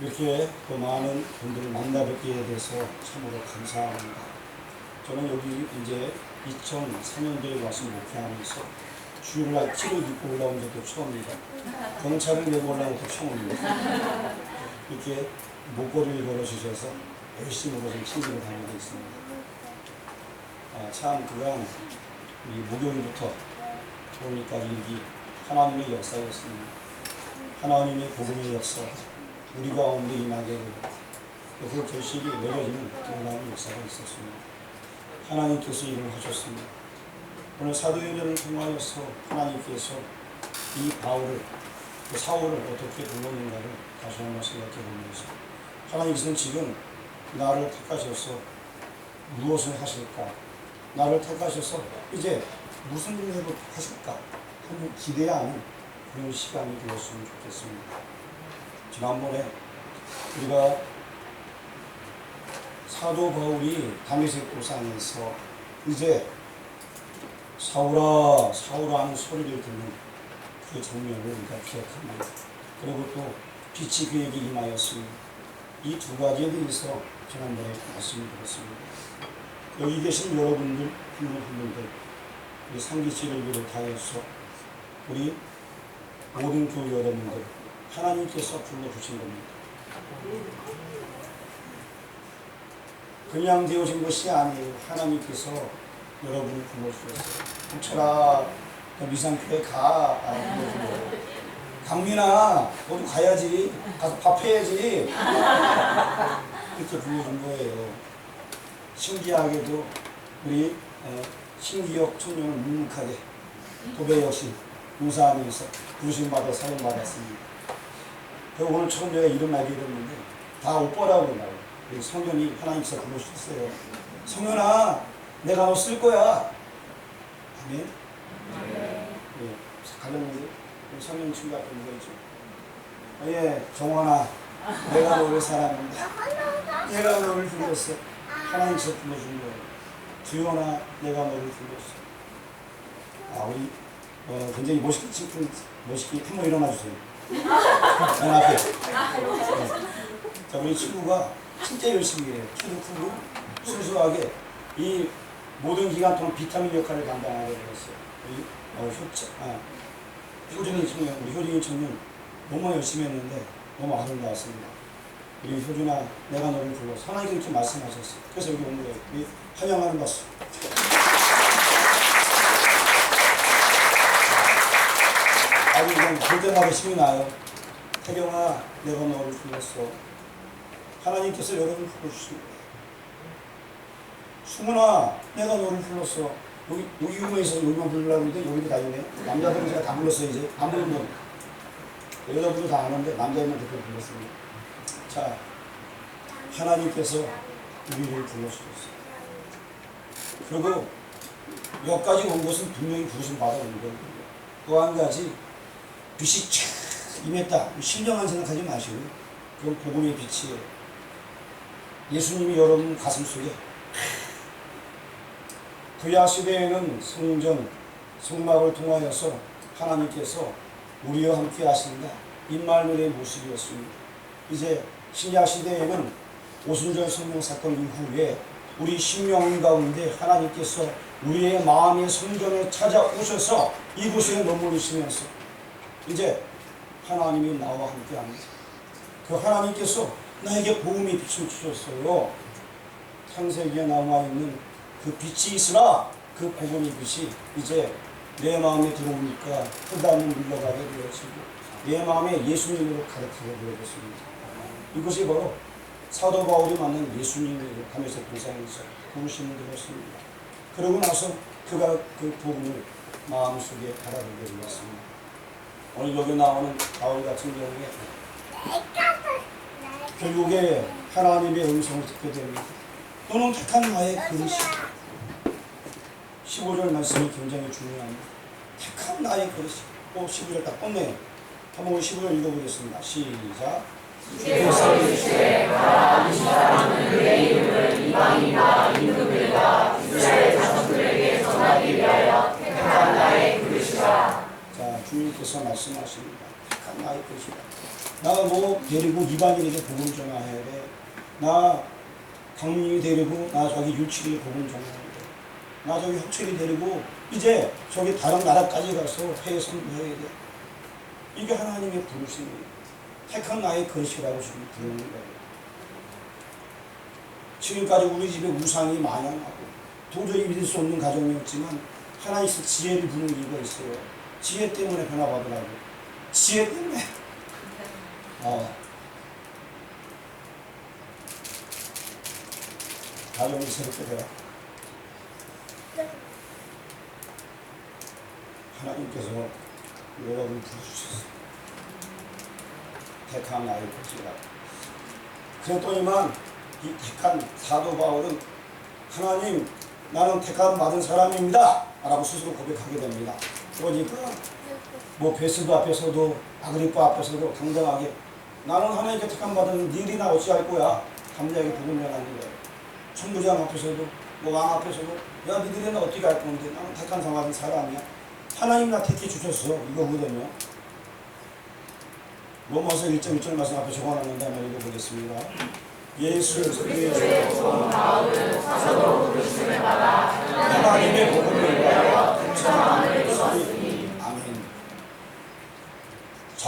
이렇게 또 많은 분들을 만나 뵙게 돼서 참으로 감사합니다. 저는 여기 이제 2004년도에 와서 목회하면서 주일날 찌를 입고 올라온 적도 처음입니다. 경찰을 메고 올라온 것도 처음입니다. 이렇게 목걸이를 걸어주셔서 열심으로 좀 챙기고 다니고 있습니다. 아, 참 그간 이 목요일부터 보니까 일기 하나님의 역사였습니다. 하나님의 복음의 역사 우리 가운데 임하게 그 결실이 맺어지는 놀라운 역사가 있었습니다. 하나님께서 일을 하셨습니다. 오늘 사도행전을 통하여서 하나님께서 이 바울을 그 사울을 어떻게 불렀는가를 다시 한번 생각해 보면서 하나님께서는 지금 나를 택하셔서 무엇을 하실까? 나를 택하셔서 이제 무슨 일을 하실까? 하는 기대하는 그런 시간이 되었으면 좋겠습니다. 지난번에 우리가 사도 바울이 다메섹 도상에서 이제 사울아 사울아 하는 소리를 듣는 그 장면을 우리가 기억합니다. 그리고 또 빛이 그에게 임하였습니다. 이 두 가지에 대해서 지난번에 말씀드렸습니다. 여기 계신 여러분들, 부모님들, 우리 상기씨를 비롯하여서 우리 모든 교회 여러분들 하나님께서 불러주신 겁니다. 그냥 되어진 것이 아니에요. 하나님께서 여러분을 불러주셨어요. 홍철아, 너 미상교회 가. 강민아, 너도 가야지. 가서 밥 해야지. 이렇게 불러준 거예요. 신기하게도 우리 어, 신기혁 청년을 묵묵하게 도배 역시 무사하면서 부르심받아 사용받았습니다. 그리고 오늘 처음 제가 이름 알게 됐는데 다 오빠라고 그러나요. 우리 성현이 하나님께서 부르셨어요. 성현아, 내가 너 쓸 거야. 아멘. 예, 가졌는데 우리 성현 친구 앞에 누가 있죠? 어, 예, 정원아, 내가 너를 사랑한다. 내가 너를 불렀어. 하나님께서 불러준 거예요. 주연아, 내가 너를 불렀어. 아, 우리 어, 굉장히 멋있게 멋있게 한번 일어나 주세요. 맨 앞에. 네. 자, 우리 친구가 진짜 열심히 해요. 키도 크고 순수하게 이 모든 기간 동안 비타민 역할을 담당하게 되었어요. 어, 효자, 아, 효준이 청년, 우리 효준이 청년 너무 열심히 했는데 너무 아름다웠습니다. 우리 효준아, 내가 너를 불러서 하나님께 이렇게 말씀하셨어요. 그래서 여기 온 거예요. 우리 환영하는 박수. 아주 그냥 볼 때마다 힘이 나요. 태경아, 내가 너를 불렀어. 하나님께서 여러분을 불러주십니다. 수문아, 내가 너를 불렀어. 여기, 여기 유명해서 여기만 부르려고 했는데 여기도 다 있네. 남자들은 제가 다 불렀어요, 이제. 안 부르면. 여자분도 다 아는데 남자들만 대표 불렀습니다. 자, 하나님께서 우리를 불러주셨어요. 그리고 여기까지 온 것은 분명히 부르심 받아온 거예요. 또 한 가지, 빛이 촥 임했다. 신령한 생각하지 마시고, 그건 복음의 빛이에요. 예수님이 여러분 가슴 속에 구약 시대에는 성전, 성막을 통하여서 하나님께서 우리와 함께 하신다. 인말문의 모습이었습니다. 이제 신약 시대에는 오순절 성령 사건 이후에 우리 심령 가운데 하나님께서 우리의 마음의 성전을 찾아오셔서 이곳에 머무르시면서 이제 하나님이 나와 함께 합니다. 그 하나님께서 나에게 복음의 빛을 주셨어요. 창세기에 남아 있는 그 빛이 있으나 그 복음의 빛이 이제 내 마음에 들어오니까 흑암을 물러가게 되어지고 내 마음에 예수님으로 가득하게 되어졌습니다. 이것이 바로 사도 바울이 만난 예수님을 하면서 동상에서 부르심을 들었습니다. 그러고 나서 그가 그 복음을 마음속에 받아들게 되었습니다. 오늘 여기 나오는 바울 같은 경우에 결국에 하나님의 음성을 듣게 됩니다. 너는 택한 나의 그릇이 15절 말씀이 굉장히 중요합니다. 택한 나의 그릇이 또 15절 딱 뻗네요. 한번 우리 15절 읽어보겠습니다. 시작. 주께서 이르시되 가라 이 사람은 그의 이름을 이방인과 임금 주님께서 말씀하십니다. 택한 나의 것이다. 나 뭐 데리고 이방인에게 복음 전화해야 돼. 나 강민이 데리고 나 저기 율치를 복음 전화해야 돼. 나 저기 혁철이 데리고 이제 저기 다른 나라까지 가서 해외 선교해야 돼. 이게 하나님의 부르심이에요. 택한 나의 것이라고 지금 부르는 거예요. 지금까지 우리 집에 우상이 만연하고 도저히 믿을 수 없는 가정이었지만 하나님께서 지혜를 부는 이유가 있어요. 지혜 때문에 변화받으라고. 지혜 때문에. 어. 가정이 새롭게 되라. 하나님께서 여러분을 부르주셨어요. 택한 나의 것이라. 그랬더니만 이 택한 사도 바울은 하나님 나는 택함 받은 사람입니다. 라고 스스로 고백하게 됩니다. 그러니까 뭐 베스도 앞에서도 아그리파 앞에서도 당당하게 나는 하나님께 택함 받은 일이나 어찌할 거야. 담대하게 전하는 거예요. 천부장 앞에서도 뭐 왕 앞에서도 야 니들은 어떻게 할 건데 나는 택한 사 받은 사람이야. 하나님 나 택해 주셨어. 이거거든요. 로마서 1장 1절 말씀 앞에 적어놨는데 한번 읽어보겠습니다. 예수 그리스도의 종 바울은 사도로 부르심을 받아 하나님의 복음을 위하여 특정함을 주었으니 아멘.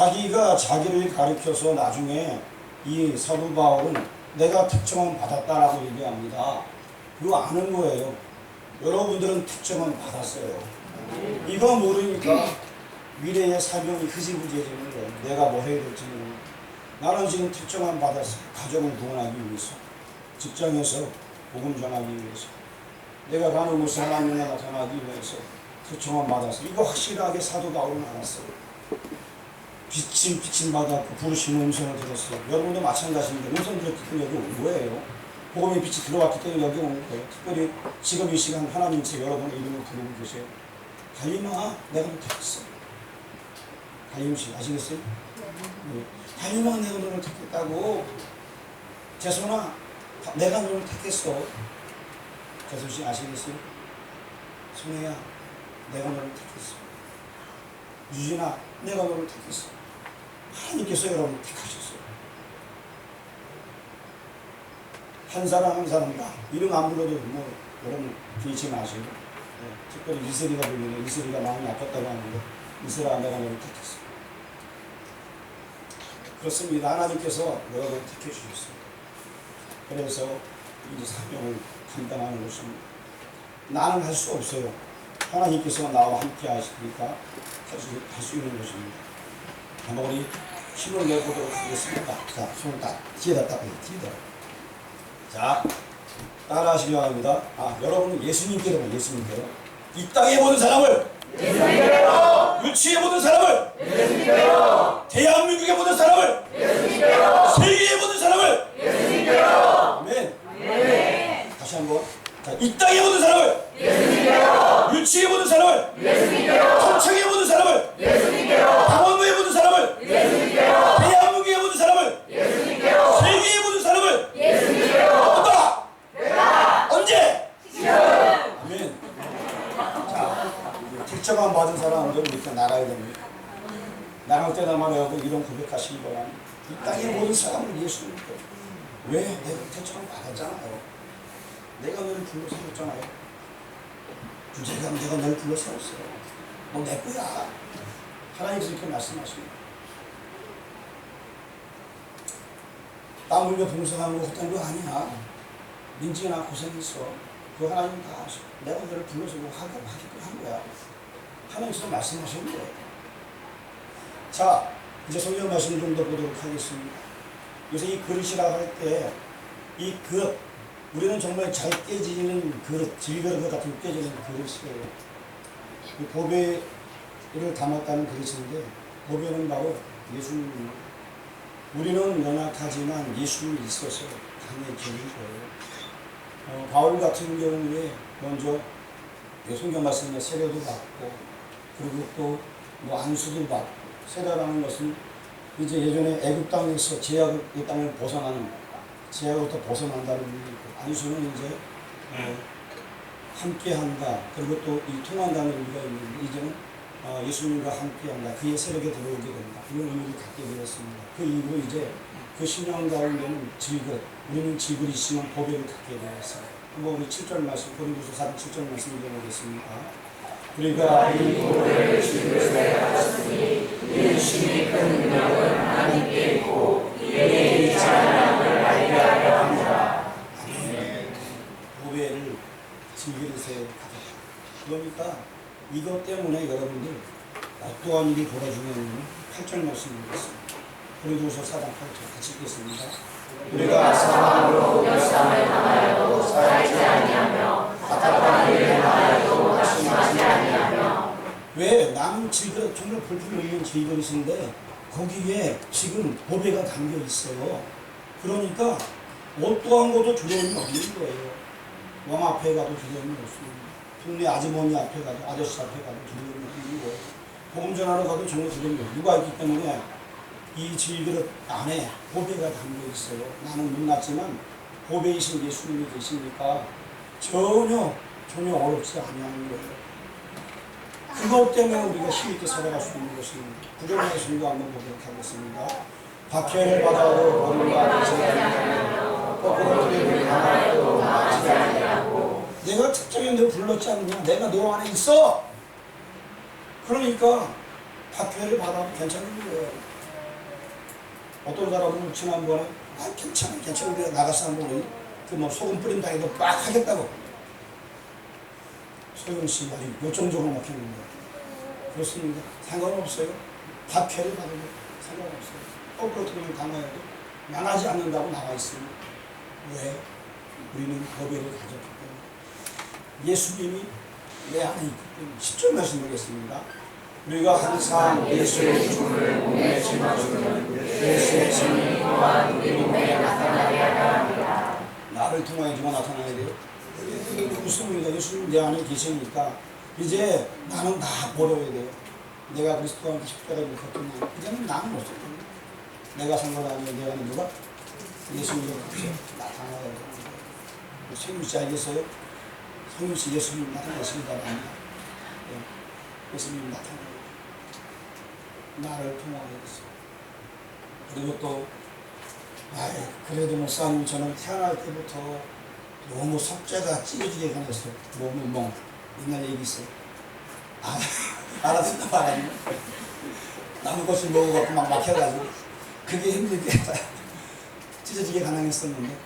자기가 자기를 가리켜서 나중에 이 사도 바울은 내가 특정은 받았다라고 얘기합니다. 이거 아는 거예요. 여러분들은 특정은 받았어요. 이거 모르니까 미래의 사명이 흐지부지해지는 거예요. 내가 뭐 해야 될지 모르고. 나는 지금 특정한 받았어. 가정을 구원하기 위해서. 직장에서 복음 전하기 위해서. 내가 가는 곳에 하나님을 나타나기 위해서 특정한 받았어. 이거 확실하게 사도 바울은 알았어요. 비친 비친 받았고 부르시는 음성을 들었어요. 여러분도 마찬가지입니다. 음성 들었기 때문에 여기 온 거예요. 복음의 빛이 들어왔기 때문에 여기 온 거예요. 특별히 지금 이 시간 하나님께서 여러분의 이름을 부르고 계세요. 달림아, 내가 너 택했어. 달림 씨 아시겠어요? 네. 달림아, 내가 너를 택했다고. 재선아, 내가 너를 택했어. 재선 씨 아시겠어요? 손혜야, 내가 너를 택했어. 유진아, 내가 너를 택했어. 하나님께서 여러분을 택하셨어요. 한 사람 한 사람다. 이름 안 불러도 뭐 여러분 비치 마시고 네, 특별히 이슬이가 불리네. 이슬이가 마음이 아팠다고 하는데 이슬아 내가 너를 택했어. 그렇습니다. 하나님께서 여러분을 택해 주셨어요. 그래서 이 사명을 감당하는 것입니다. 나는 할 수 없어요. 하나님께서 나와 함께 하시니까 할 수, 할수 있는 것입니다. 한번 우리 힘을 내보도록 하겠습니다. 자, 손을 딱 뒤에다 딱 뒤에다. 자, 따라 하시기 바랍니다. 아, 여러분은 예수님께로 예수님께로 이 땅에 모든 사람을 예수님께로 유치에 모든 사람을 예수님께로 대한민국에 모든 사람을 예수님께로 세계에 모든 사람을 예수님께로 아멘. 아멘. 다시 한 번. 자, 이 땅에 모든 사람을 예수님께로 유치에 모든 사람을 예수님께로 천청에 모든 사람을 예수님께로 1점만 맞은 사람들은 이렇게 날아야 됩니다. 나갈 때나만 해도 이런 고백하시기 바랍니다. 이 땅의 모든 사람을 예수님 왜 내가 태처럼 받았잖아요. 내가 너를 불러 세웠잖아요. 내가 내가 너를 불러 세웠어요. 너 내 거야. 하나님께서 이렇게 말씀하십니다. 땀 흘려 봉사하고 헛된 거 아니야. 민지나 고생했어. 그 하나님 다 아셔. 내가 너를 불러서 뭐 하게끔 한 거야. 하나님께서 말씀하신 거예요. 자, 이제 성경 말씀 좀 더 보도록 하겠습니다. 요새 이 그릇이라고 할 때, 이 그릇, 우리는 정말 잘 깨지는 그릇, 질그릇 같은 깨지는 그릇이에요. 이 보배를 담았다는 그릇인데, 보배는 바로 예수님입니다. 우리는 연약하지만 예수님이 있어서 강해지는 거예요. 어, 바울 같은 경우에 먼저 이 성경 말씀에 세례도 받고 그리고 또 뭐 안수도 받고 세례라는 것은 이제 예전에 애굽 땅에서 제약의 땅을 벗어나는 제약으로부터 벗어난다는 의미고 안수는 이제 어, 함께한다 그리고 또 이 통한다는 의미가 있는데 이제는 어, 예수님과 함께한다. 그의 세력에 들어오게 된다. 이런 의미를 갖게 되었습니다. 그 이후로 이제 그 신앙 가운데는 질것, 우리는 질글이 있으면 보배를 갖게 되었어요. 한번 우리 7절 말씀, 고린도서 4장 7절 말씀 읽어보겠습니다. 우리가 이 그러니까 이것 때문에 여러분들 어떠한 일이 벌어지면 8절 말씀 읽겠습니다. 고린도서 4장 8절 같이 읽겠습니다. 우리가 사망으로 결상을 당하여도 살지 아니하며 답답한 일을 당하여도 낙심하지 아니하며 왜 나는 지금 정말 불필요 있는 질그릇인데 거기에 지금 보배가 담겨 있어요. 그러니까 어떠한 것도 두려움이 없는 거예요. 왕 앞에 가도 두려움이 없습니다. 동네 아주머니 앞에 가도 아저씨 앞에 가도 두려움이 없는 거예요. 전하러 가도 전혀 두려움이 없는 누가 있기 때문에 이 질그릇 안에 보배가 담겨 있어요. 나는 못났지만 보배이신 예수님이 계시니까 전혀 전혀 어렵지 아니하는 거예요. 그것 때문에 우리가 힘있게 살아갈 수 있는 것입니다. 구절의 예수님과 한번 보도록 하겠습니다. 박해를 받아도 너무가 되지 아니하며 거꾸로 들이를 당하여도 나지 아니하고 내가 특정히 너 불렀지 않느냐 내가 너 안에 있어 그러니까 박해를 받아도 괜찮은 거예요 어떤 사람은 지난번에 아 괜찮아 괜찮아 우리가 나가서 한번 그뭐 소금 뿌린다 해도 막 하겠다고 소영씨 아니 요점적으로 막혔는데 그렇습니다 상관없어요. 박해를 받으면 상관없어요. 거꾸로 들으면 당하여도 망하지 않는다고 나와 있습니다. 왜? 우리는 법회를 가졌기 때문에. 예수님이 내 안에 있기 때문에. 10절 말씀 보겠습니다. 우리가 항상 예수의 죽음을 몸에 짊어지는 예수의 증인 또한 우리 몸에 나타나게 하려 합니다. 나를 통하여 누가 나타나야 돼요? 그렇습니다 예수님 내 안에 계시니까 이제 나는 다 버려야 돼요 내가 그리스도와 함께 십자가를 걷던 날 이제는 나는 없을 겁니다 내가 상관하면 내 안에 누가? 예수님이 없이 나타나야 돼요 성윤 씨 알겠어요? 성윤 씨 예수님 나타나십니다. 아니야. 예. 예수님 나타나요. 나를 통하여서. 그리고 또, 아이, 그래도 목사님 저는 태어날 때부터 너무 석재가 찢어지게 가냈어요. 너무 멍. 옛날 얘기 있어요. 아, 알아듣다 말아요. 나무꽃을 먹어갖고 막 막혀가지고. 그게 힘들게 찢어지게 가능했었는데.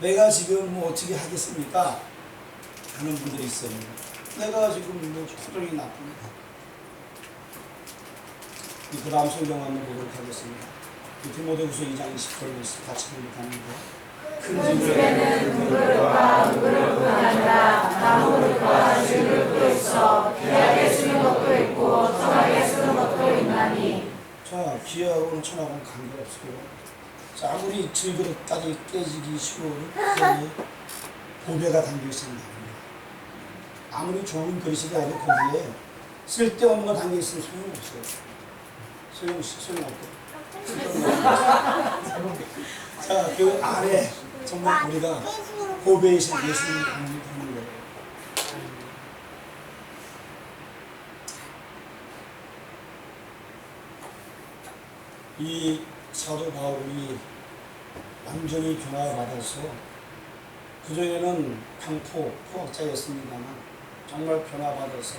내가 지금 뭐 어떻게 하겠습니까? 하는 분들이 있어요. 내가 지금 뭐 표정이 나쁩니다. 그 다음 성경 한번 보도록 하겠습니다. 이 디모데후서 2장 20절 같이 보도록 하는데 큰 집에는 그릇과 그릇뿐 아니라 나무그릇과 질그릇도 있어 귀하게 쓰는 것도 있고 청하게 쓰는 것도 있나니 자, 귀하고는 천하고는 관계없어요. 자, 아무리 질그릇까지 깨지기 거기에 보배가 담겨 있습니다. 아무리 좋은 그릇이 아니라 거기에 쓸데없는 거 담겨 있으면 소용없어요. 소용, 소용없고. 자, 그 안에 정말 우리가 보배이신 예수님이 담는 거예요. 이 사도 바울이 완전히 변화받아서 그전에는 강포, 포학자였습니다만 정말 변화받아서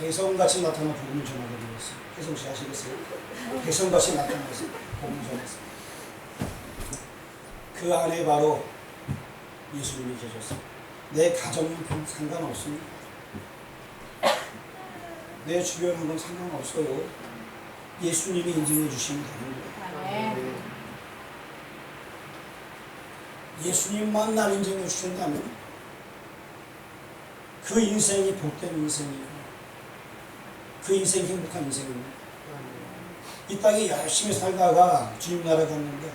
혜성같이 나타나 복음을 전하게 되었어요. 혜성씨 아시겠어요? 혜성같이 나타나서 복음을 전했어요. 그 안에 바로 예수님이 계셨어요. 내 가정은 별 상관없습니다. 내 주변하고는 상관없어요. 예수님이 인증해 주시면 되는 거예요. 예수님만 날 인정해 주신다면 그 인생이 복된 인생이고 그 인생이 행복한 인생입니다. 이 땅에 열심히 살다가 주님 나라 갔는데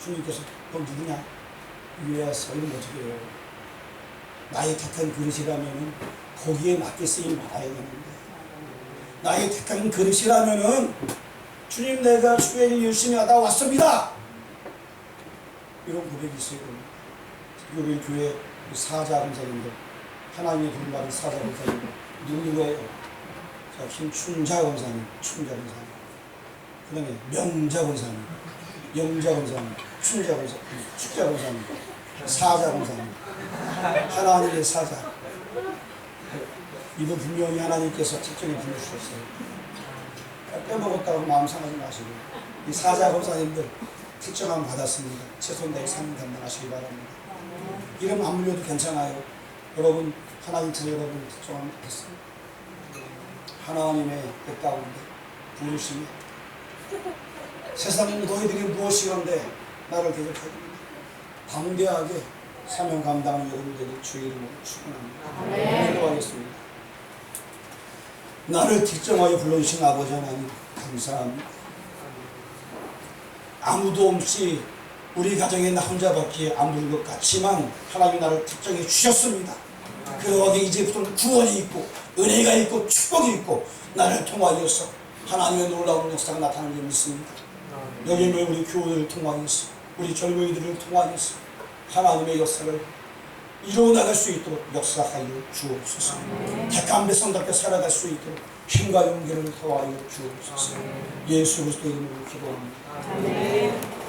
주님께서 너 누구냐? 이러면 어떻게 해요? 나의 택한 그릇이라면 거기에 맞게 쓰임 말아야 되는데 나의 택한 그릇이라면은 주님 내가 일 열심히 하다 왔습니다. 이런 고백이 있어요. 우리 교회 사자 검사인데 하나님의 부름받은 사자 검사인데 누구예요? 자, 김춘자 권사님, 춘자 권사님. 그 다음에 명자 권사님, 영자 권사님, 춘자 권사님, 축자 권사님, 사자 권사님. 하나님의 사자. 이분 분명히 하나님께서 특정히 부르셨어요. 빼먹었다고 마음 상하지 마시고 이 사자 권사님들 특정함 받았습니다. 최선 다해 상임 담당하시기 바랍니다. 이름 안 불려도 괜찮아요. 여러분 하나님께서 여러분 특정함 받았습니다. 하나님의 뜻 가운데 부르심이 세상에 너희들이 무엇이건데 나를 대적하니 담대하게 사명 감당하는 여러분들이 주의 이름으로 축원합니다. 기도하겠습니다. 나를 특정하여 불러주신 아버지 하나님 감사합니다. 아무도 없이 우리 가정에 나 혼자밖에 안 부른 것 같지만 하나님 나를 특정해 주셨습니다. 그러하게 이제부터는 구원이 있고 은혜가 있고 축복이 있고 나를 통하여서 하나님의 놀라운 역사가 나타나는 줄 믿습니다. 여기 우리 교우들을 통하여서 우리 젊은이들을 통하여서 하나님의 역사를 이루어 나갈 수 있도록 역사하여 주옵소서. 택한 백성답게 살아갈 수 있도록 힘과 용기를 더하여 주옵소서. 예수 그리스도 이름으로 기도합니다. 아멘.